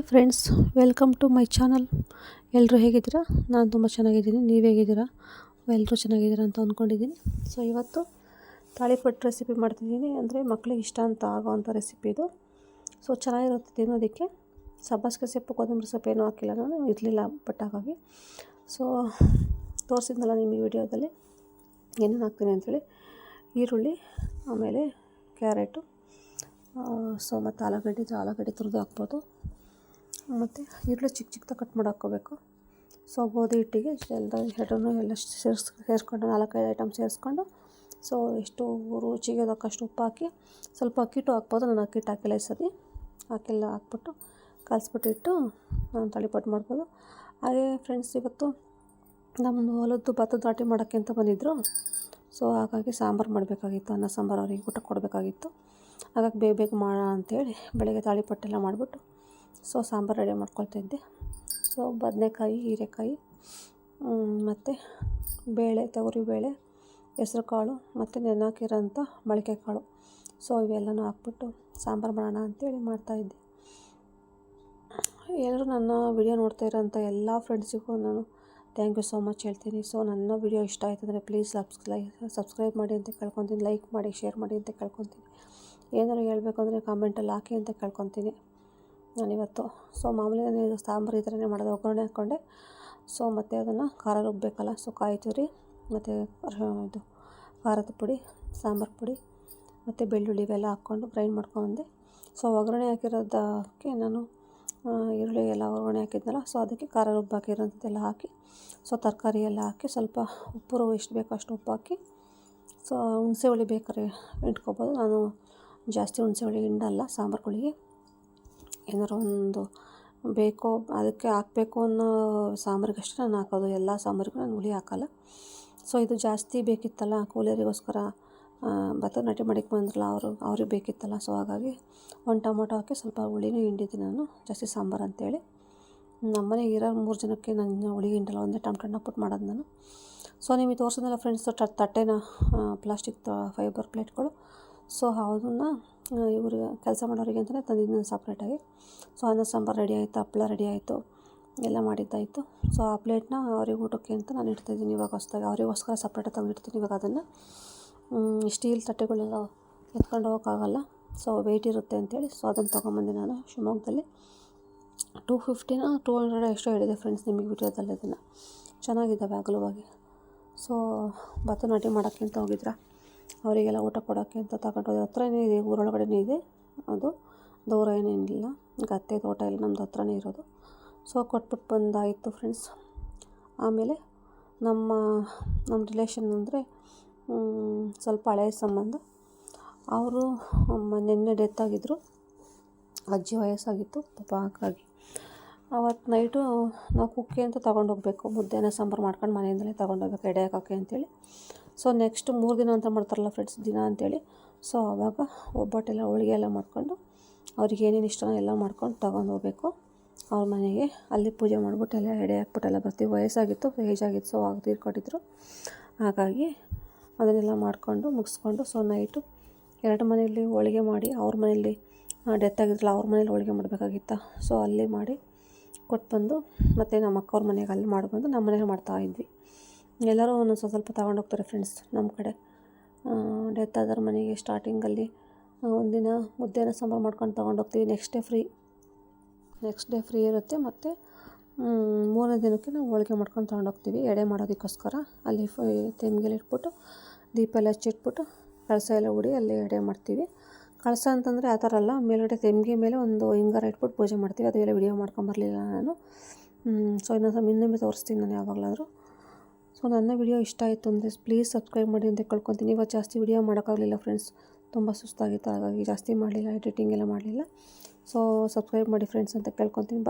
Hi friends, welcome to my channel. ಎಲ್ಲರೂ ಹೇಗಿದ್ದೀರಾ? ನಾನು ತುಂಬ ಚೆನ್ನಾಗಿದ್ದೀನಿ. ನೀವು ಹೇಗಿದ್ದೀರಾ? ಎಲ್ಲರೂ ಚೆನ್ನಾಗಿದ್ದೀರಾ ಅಂತ ಅಂದ್ಕೊಂಡಿದ್ದೀನಿ ಸೊ ಇವತ್ತು ತಾಳಿಪಟ್ಟು ರೆಸಿಪಿ ಮಾಡ್ತಿದ್ದೀನಿ. ಅಂದರೆ ಮಕ್ಕಳಿಗೆ ಇಷ್ಟ ಅಂತ ಆಗೋವಂಥ ರೆಸಿಪಿ ಇದು. ಸೊ ಚೆನ್ನಾಗಿರುತ್ತೆ ತಿನ್ನೋದಕ್ಕೆ. ಸಬ್ಬಾಸ್ಗೆ ಸೊಪ್ಪು, ಕೊತ್ತಂಬರಿ ಸೊಪ್ಪು ಏನೂ ಹಾಕಿಲ್ಲ ನಾನು. ಇರಲಿಲ್ಲ ಬಟ್ ಹಾಗಾಗಿ. ಸೊ ತೋರಿಸಿದ್ನಲ್ಲ ನಿಮಗೆ ವಿಡಿಯೋದಲ್ಲಿ. ಏನೇನು ಹಾಕ್ತೀನಿ ಅಂಥೇಳಿ ಈರುಳ್ಳಿ, ಆಮೇಲೆ ಕ್ಯಾರೆಟು ಸೊ ಮತ್ತು ಆಲೂಗಡ್ಡೆ ಆಲೂಗಡ್ಡೆ ತುರಿದು ಹಾಕ್ಬೋದು. ಮತ್ತು ಈರುಳ್ಳಿ ಚಿಕ್ಕ ಚಿಕ್ಕದಾಗ ಕಟ್ ಮಾಡಿ ಹಾಕ್ಕೋಬೇಕು. ಸೊ ಗೋಧಿ ಹಿಟ್ಟಿಗೆ ಎಲ್ಲ ಎರಡನ್ನೂ ಎಲ್ಲ ಸೇರಿಸ್, ಸೇರಿಸ್ಕೊಂಡು ನಾಲ್ಕೈದು ಐಟಮ್ ಸೇರಿಸ್ಕೊಂಡು ಸೊ ಎಷ್ಟು ರುಚಿಗೆ ತಕ್ಕಷ್ಟು ಉಪ್ಪು ಹಾಕಿ, ಸ್ವಲ್ಪ ಅಕ್ಕಿಟ್ಟು ಹಾಕ್ಬೋದು. ನಾನು ಅಕ್ಕಿಟ್ಟು ಹಾಕಿಲ್ಲ ಈ ಸತಿ. ಹಾಕಿಲ್ಲ ಹಾಕ್ಬಿಟ್ಟು ಕಲಸ್ಬಿಟ್ಟಿಟ್ಟು ನಾನು ತಳಿಪಟ್ಟು ಮಾಡ್ಬೋದು. ಹಾಗೆ ಫ್ರೆಂಡ್ಸ್ ಇವತ್ತು ನಮ್ಮದು ಹೊಲದ್ದು ಭತ್ತದ ರಾಟಿ ಮಾಡೋಕ್ಕೆ ಅಂತ ಬಂದಿದ್ದರು ಸೊ ಹಾಗಾಗಿ ಸಾಂಬಾರು ಮಾಡಬೇಕಾಗಿತ್ತು. ಅನ್ನ ಸಾಂಬಾರು ಅವ್ರಿಗೆ ಊಟ ಕೊಡಬೇಕಾಗಿತ್ತು. ಹಾಗಾಗಿ ಬೇಗ ಬೇಗ ಮಾಡೋಣ ಅಂತೇಳಿ ಬೆಳಗ್ಗೆ ತಾಳಿಪಟ್ಟೆಲ್ಲ ಮಾಡಿಬಿಟ್ಟು ಸೊ ಸಾಂಬಾರು ರೆಡಿ ಮಾಡ್ಕೊಳ್ತಾಯಿದ್ದೆ ಸೊ ಬದನೆಕಾಯಿ, ಹೀರೆಕಾಯಿ ಮತ್ತು ಬೇಳೆ, ತೊಗರಿ ಬೇಳೆ, ಹೆಸ್ರು ಕಾಳು, ಮತ್ತು ನೆನಾಕಿರೋಂಥ ಮೊಳಕೆ ಕಾಳು. ಸೊ ಇವೆಲ್ಲನೂ ಹಾಕ್ಬಿಟ್ಟು ಸಾಂಬಾರು ಮಾಡೋಣ ಅಂತೇಳಿ ಮಾಡ್ತಾಯಿದ್ದೆ ಎಲ್ಲರೂ ನನ್ನ ವಿಡಿಯೋ ನೋಡ್ತಾ ಇರೋಂಥ ಎಲ್ಲ ಫ್ರೆಂಡ್ಸಿಗೂ ನಾನು ಥ್ಯಾಂಕ್ ಯು ಸೋ ಮಚ್ ಹೇಳ್ತೀನಿ. ಸೊ ನನ್ನ ವಿಡಿಯೋ ಇಷ್ಟ ಆಯ್ತು ಅಂದರೆ ಪ್ಲೀಸ್ ಸಬ್ಸ್ಕ್ರೈ, ಸಬ್ಸ್ಕ್ರೈಬ್ ಮಾಡಿ ಅಂತ ಕೇಳ್ಕೊತೀನಿ. ಲೈಕ್ ಮಾಡಿ, ಶೇರ್ ಮಾಡಿ ಅಂತ ಕೇಳ್ಕೊತೀನಿ. ಏನಾದ್ರು ಹೇಳಬೇಕು ಅಂದರೆ ಕಾಮೆಂಟಲ್ಲಿ ಹಾಕಿ ಅಂತ ಕೇಳ್ಕೊತೀನಿ. ನಾನಿವತ್ತು. ಸೊ, ಮಾಮೂಲಿ ನಾನು ಸಾಂಬಾರು ಈ ಥರನೇ ಮಾಡೋದು ಒಗ್ಗರಣೆ ಹಾಕ್ಕೊಂಡೆ. ಸೊ, ಮತ್ತು ಅದನ್ನು ಖಾರ ರುಬ್ಬಬೇಕಲ್ಲ ಸೊ, ಕಾಯಿ ತುರಿ, ಮತ್ತು ಇದು ಖಾರದ ಪುಡಿ, ಸಾಂಬಾರು ಪುಡಿ, ಮತ್ತು ಬೆಳ್ಳುಳ್ಳಿ ಇವೆಲ್ಲ ಹಾಕ್ಕೊಂಡು ಗ್ರೈಂಡ್ ಮಾಡ್ಕೊಂಡೆ ಸೊ, ಒಗ್ಗರಣೆ ಹಾಕಿರೋದಕ್ಕೆ ನಾನು ಈರುಳ್ಳಿ ಎಲ್ಲ ಒಗ್ಗರಣೆ ಹಾಕಿದ್ನಲ್ಲ, ಸೊ, ಅದಕ್ಕೆ ಖಾರ ರುಬ್ಬಾಕಿರೋಂಥದ್ದೆಲ್ಲ ಹಾಕಿ, ಸೊ, ತರಕಾರಿ ಎಲ್ಲ ಹಾಕಿ, ಸ್ವಲ್ಪ ಉಪ್ಪು ಎಷ್ಟು ಬೇಕೋ ಅಷ್ಟು ಉಪ್ಪು ಹಾಕಿ, ಸೊ, ಹುಣಸೆ ಹುಳಿ ಬೇಕಾದ್ರೆ ಇಟ್ಕೊಬೋದು. ನಾನು ಜಾಸ್ತಿ ಹುಣಸೆ ಹುಳಿ ಹಿಂಡಲ್ಲ ಸಾಂಬಾರುಗಳಿಗೆ ಏನಾರು ಒಂದು ಬೇಕೋ ಅದಕ್ಕೆ ಹಾಕಬೇಕು ಅನ್ನೋ ಸಾಂಬಾರಿಗಷ್ಟೇ ನಾನು ಹಾಕೋದು. ಎಲ್ಲ ಸಾಂಬಾರಿಗೂ ನಾನು ಹುಳಿ ಹಾಕಲ್ಲ. ಸೊ ಇದು ಜಾಸ್ತಿ ಬೇಕಿತ್ತಲ್ಲ, ಕೂಲಿಯರಿಗೋಸ್ಕರ ಭತ್ತ ನಾಟಿ ಮಾಡಕ್ಕೆ ಬಂದ್ರಲ್ಲ ಅವರು, ಅವ್ರಿಗೆ ಬೇಕಿತ್ತಲ್ಲ. ಸೊ ಹಾಗಾಗಿ ಒಂದು ಟೊಮೊಟೊ ಹಾಕಿ ಸ್ವಲ್ಪ ಹುಳಿನೂ ಹಿಂಡಿದ್ದೀನಿ ನಾನು, ಜಾಸ್ತಿ ಸಾಂಬಾರು ಅಂತೇಳಿ. ನಮ್ಮನೆಗೆ ಇರೋ ಮೂರು ಜನಕ್ಕೆ ನಾನು ಹುಳಿ ಹಿಂಡಲ್ಲ, ಒಂದೇ ಟೊಮಟೊ ಪುಟ್ ಮಾಡೋದು ನಾನು. ಸೊ ನಿಮಗೆ ತೋರಿಸಿದ್ನಲ್ಲ ಫ್ರೆಂಡ್ಸ್ ತಟ್ಟೆನ ಪ್ಲಾಸ್ಟಿಕ್ ಫೈಬರ್ ಪ್ಲೇಟ್ಗಳು ಸೊ ಅದನ್ನು ಇವ್ರಿಗೆ ಕೆಲಸ ಮಾಡೋರಿಗೆ ಅಂತಲೇ ತಂದಿದ್ದೀನಿ ಸಪ್ರೇಟಾಗಿ. ಸೊ, ಅನ್ನ, ಸಾಂಬಾರು ರೆಡಿ ಆಯಿತು ಹಪ್ಪಳ ರೆಡಿ ಆಯಿತು, ಎಲ್ಲ ಮಾಡಿದ್ದಾಯಿತು. ಸೊ, ಆ ಪ್ಲೇಟ್ನ ಅವ್ರಿಗೆ ಊಟಕ್ಕೆ ಅಂತ ನಾನು ಇಡ್ತಾಯಿದ್ದೀನಿ ಇವಾಗ ಹೊಸ್ದಾಗಿ. ಅವರಿಗೋಸ್ಕರ ಸಪ್ರೇಟಾಗಿ ತಂದಿಡ್ತೀನಿ ಇವಾಗ ಅದನ್ನು. ಸ್ಟೀಲ್ ತಟ್ಟೆಗಳೆಲ್ಲ ಎತ್ಕೊಂಡು ಹೋಗೋಕ್ಕಾಗಲ್ಲ. ಸೊ ವೆಯ್ಟ್ ಇರುತ್ತೆ ಅಂತೇಳಿ. ಸೊ, ಅದನ್ನು ತೊಗೊಂಬಂದೆ ನಾನು ಶಿವಮೊಗ್ಗದಲ್ಲಿ. ಟೂ ಫಿಫ್ಟಿನ ಟೂ ಹಂಡ್ರೆಡ್ ಎಷ್ಟೋ ಹೇಳಿದೆ ಫ್ರೆಂಡ್ಸ್ ನಿಮಗೆ ವಿಡಿಯೋದಲ್ಲಿ ಅದನ್ನು ಚೆನ್ನಾಗಿದ್ದಾವೆ ಅಗಲವಾಗಿ ಸೊ ಭತ್ತ ನಾಟಿ ಮಾಡೋಕ್ಕೆ ಅಂತ ಹೋಗಿದ್ರಾ? ಅವರಿಗೆಲ್ಲ ಊಟ ಕೊಡೋಕ್ಕೆ ಅಂತ ತಗೊಂಡೋಗಿ ಹತ್ರನೇ ಇದೆ, ಊರೊಳಗಡೆನೇ ಇದೆ. ಅದು ದೂರ ಏನೇನಿಲ್ಲ. ಗತ್ತೆ ತೋಟ ಎಲ್ಲ ನಮ್ಮದು ಹತ್ರನೇ ಇರೋದು. ಸೊ ಕೊಟ್ಬಿಟ್ಟು ಬಂದಾಯಿತು ಫ್ರೆಂಡ್ಸ್ ಆಮೇಲೆ ನಮ್ಮ ನಮ್ಮ ರಿಲೇಷನ್ ಅಂದರೆ ಸ್ವಲ್ಪ ಹಳೆಯ ಸಂಬಂಧ. ಅವರು ನಿನ್ನೆ ಡೆತ್ ಆಗಿದ್ದರು ಅಜ್ಜಿ ವಯಸ್ಸಾಗಿತ್ತು, ಪಾಪ ಹಾಗಾಗಿ. ಅವತ್ತು ನೈಟು ನಾವು ಕುಕ್ಕೆ ಅಂತ ತೊಗೊಂಡೋಗ್ಬೇಕು. ಮುದ್ದೆನ ಸಾಂಬಾರು ಮಾಡ್ಕೊಂಡು ಮನೆಯಿಂದಲೇ ತೊಗೊಂಡೋಗ್ಬೇಕು, ಎಡೆ ಹಾಕೋಕ್ಕೆ ಅಂತೇಳಿ. ಸೊ ನೆಕ್ಸ್ಟ್ ಮೂರು ದಿನ ಅಂತ ಮಾಡ್ತಾರಲ್ಲ ಫ್ರೆಂಡ್ಸ್ ದಿನ ಅಂತೇಳಿ. ಸೊ ಆವಾಗ ಒಬ್ಬಟ್ಟೆಲ್ಲ ಹೋಳಿಗೆ ಎಲ್ಲ ಮಾಡಿಕೊಂಡು ಅವ್ರಿಗೆ ಏನೇನು ಇಷ್ಟನೋ ಎಲ್ಲ ಮಾಡ್ಕೊಂಡು ತೊಗೊಂಡು ಹೋಗ್ಬೇಕು. ಅವ್ರ ಮನೆಗೆ ಅಲ್ಲಿ ಪೂಜೆ ಮಾಡಿಬಿಟ್ಟು ಎಲ್ಲ ಎಡೆ ಹಾಕ್ಬಿಟ್ಟೆಲ್ಲ ಬರ್ತೀವಿ. ವಯಸ್ಸಾಗಿತ್ತು ಏಜ್ ಆಗಿತ್ತು ಸೊ ಆಗ ತೀರ್ಕೊಟ್ಟಿದ್ರು. ಹಾಗಾಗಿ ಅದನ್ನೆಲ್ಲ ಮಾಡಿಕೊಂಡು ಮುಗಿಸ್ಕೊಂಡು ಸೊ ನೈಟು ಎರಡು ಮನೆಯಲ್ಲಿ ಹೋಳಿಗೆ ಮಾಡಿ, ಅವ್ರ ಮನೆಯಲ್ಲಿ ಡೆತ್ ಆಗಿದ್ರಲ್ಲ ಅವ್ರ ಮನೇಲಿ ಹೋಳಿಗೆ ಮಾಡಬೇಕಾಗಿತ್ತ? ಸೊ ಅಲ್ಲಿ ಮಾಡಿ ಕೊಟ್ಟು ಬಂದು ಮತ್ತು ನಮ್ಮ ಅಕ್ಕವ್ರ ಮನೆಗೆ ಅಲ್ಲಿ ಮಾಡಿಬಂದು ನಮ್ಮ ಮನೇಲಿ ಮಾಡ್ತಾಯಿದ್ವಿ ಎಲ್ಲರೂ ಒಂದೊಂದು ಸ್ವಲ್ಪ ಸ್ವಲ್ಪ ತೊಗೊಂಡೋಗ್ತಾರೆ ಫ್ರೆಂಡ್ಸ್ ನಮ್ಮ ಕಡೆ. ಡೆತ್ ಆದವ್ರ ಮನೆಗೆ ಸ್ಟಾರ್ಟಿಂಗಲ್ಲಿ ಒಂದಿನ ಮುದ್ದೆನ ಸಾಂಬಾರು ಮಾಡ್ಕೊಂಡು ತೊಗೊಂಡೋಗ್ತೀವಿ next day free next day free ಇರುತ್ತೆ ಮತ್ತು ಮೂರನೇ ದಿನಕ್ಕೆ ನಾವು ಹೋಳಿಗೆ ಮಾಡ್ಕೊಂಡು ತೊಗೊಂಡೋಗ್ತೀವಿ ಎಡೆ ಮಾಡೋದಕ್ಕೋಸ್ಕರ. ಅಲ್ಲಿ ಫ ತೆಂಗಿಗೆಲ್ಲ ಇಟ್ಬಿಟ್ಟು, ದೀಪ ಎಲ್ಲ ಹಚ್ಚಿಟ್ಬಿಟ್ಟು ಕಳಸ ಎಲ್ಲ ಉಡಿ ಅಲ್ಲಿ ಎಡೆ ಮಾಡ್ತೀವಿ. ಕಳಸ ಅಂತಂದರೆ ಆ ಥರ ಅಲ್ಲ, ಮೇಲುಗಡೆ ತೆಂಗಿಗೆ ಮೇಲೆ ಒಂದು ಹಿಂಗಾರ ಇಟ್ಬಿಟ್ಟು ಪೂಜೆ ಮಾಡ್ತೀವಿ. ಅದೆಲ್ಲ ವಿಡಿಯೋ ಮಾಡ್ಕೊಂಬರ್ಲಿಲ್ಲ ನಾನು. ಸೊ ಇನ್ನೊಂದು ಇನ್ನೊಮ್ಮೆ ತೋರಿಸ್ತೀನಿ ನಾನು ಯಾವಾಗಲಾದರೂ. ಸೊ, ನನ್ನ ವಿಡಿಯೋ ಇಷ್ಟ ಆಯಿತು ಅಂದರೆ ಪ್ಲೀಸ್ ಸಬ್ಸ್ಕ್ರೈಬ್ ಮಾಡಿ ಅಂತ ಕೇಳ್ಕೊತೀನಿ. ಇವತ್ತು ಜಾಸ್ತಿ ವಿಡಿಯೋ ಮಾಡೋಕ್ಕಾಗಲಿಲ್ಲ ಫ್ರೆಂಡ್ಸ್ ತುಂಬ ಸುಸ್ತಾಗಿತ್ತು, ಹಾಗಾಗಿ ಜಾಸ್ತಿ ಮಾಡಲಿಲ್ಲ ಎಡಿಟಿಂಗ್ ಎಲ್ಲ ಮಾಡಲಿಲ್ಲ. ಸೊ ಸಬ್ಸ್ಕ್ರೈಬ್ ಮಾಡಿ ಫ್ರೆಂಡ್ಸ್ ಅಂತ ಕೇಳ್ಕೊತೀನಿ. ಬಾಯ್